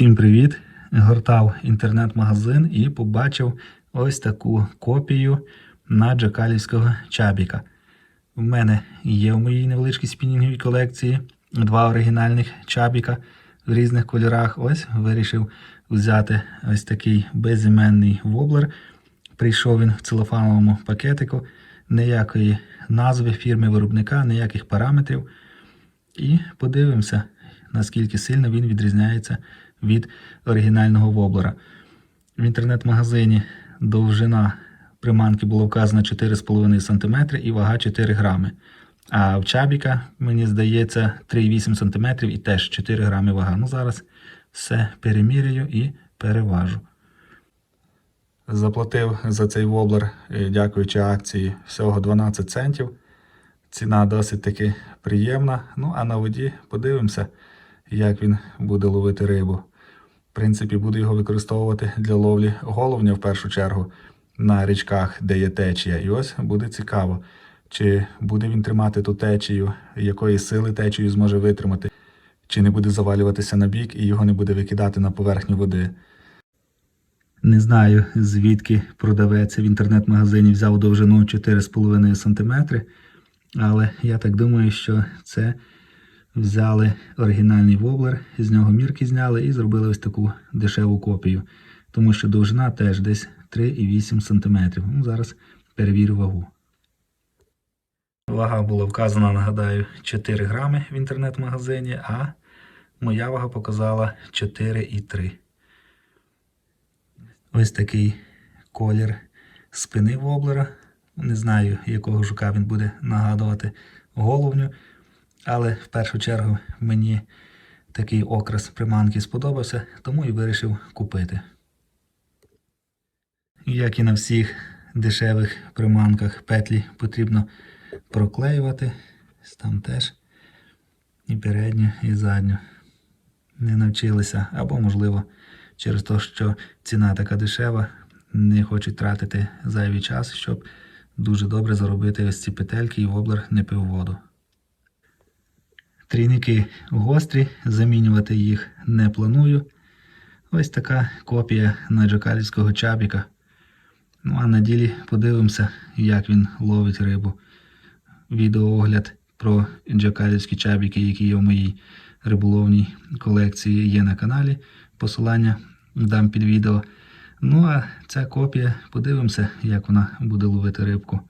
Всім привіт! Гортав інтернет-магазин і побачив ось таку копію на джакалівського чабіка. У мене є в моїй невеличкій спінінговій колекції два оригінальних чабіка в різних кольорах. Ось вирішив взяти ось такий безіменний воблер. Прийшов він в целофановому пакетику, ніякої назви фірми виробника, ніяких параметрів. І подивимося, наскільки сильно він відрізняється від оригінального воблера. В інтернет-магазині довжина приманки була вказана 4,5 см і вага 4 грами. А в чабіка, мені здається, 3,8 см і теж 4 грами вага. Ну, зараз все переміряю і переважу. Заплатив за цей воблер, е, дякуючи акції, всього 12 центів. Ціна досить таки приємна. Ну, а на воді подивимося, як він буде ловити рибу. В принципі, буду його використовувати для ловлі головня в першу чергу на річках, де є течія. І ось буде цікаво, чи буде він тримати ту течію, якої сили течію зможе витримати, чи не буде завалюватися на бік і його не буде викидати на поверхню води. Не знаю, звідки продавець в інтернет-магазині взяв довжину 4,5 см, але я так думаю, що це взяли оригінальний воблер, з нього мірки зняли і зробили ось таку дешеву копію. Тому що довжина теж десь 3,8 см. Ну, зараз перевірю вагу. Вага була вказана, нагадаю, 4 грами в інтернет-магазині, а моя вага показала 4,3. Ось такий колір спини воблера. Не знаю, якого жука він буде нагадувати головню. Але в першу чергу мені такий окрас приманки сподобався, тому і вирішив купити. Як і на всіх дешевих приманках, петлі потрібно проклеювати. Там теж і передню, і задню. Не навчилися, або, можливо, через те, що ціна така дешева, не хочуть тратити зайвий час, щоб дуже добре заробити ось ці петельки і воблер не пив воду. Трійники гострі, замінювати їх не планую. Ось така копія наджакалівського чабіка. Ну а на ділі подивимося, як він ловить рибу. Відеоогляд про джакалівські чабіки, які є в моїй риболовній колекції, є на каналі. Посилання дам під відео. Ну а ця копія, подивимося, як вона буде ловити рибку.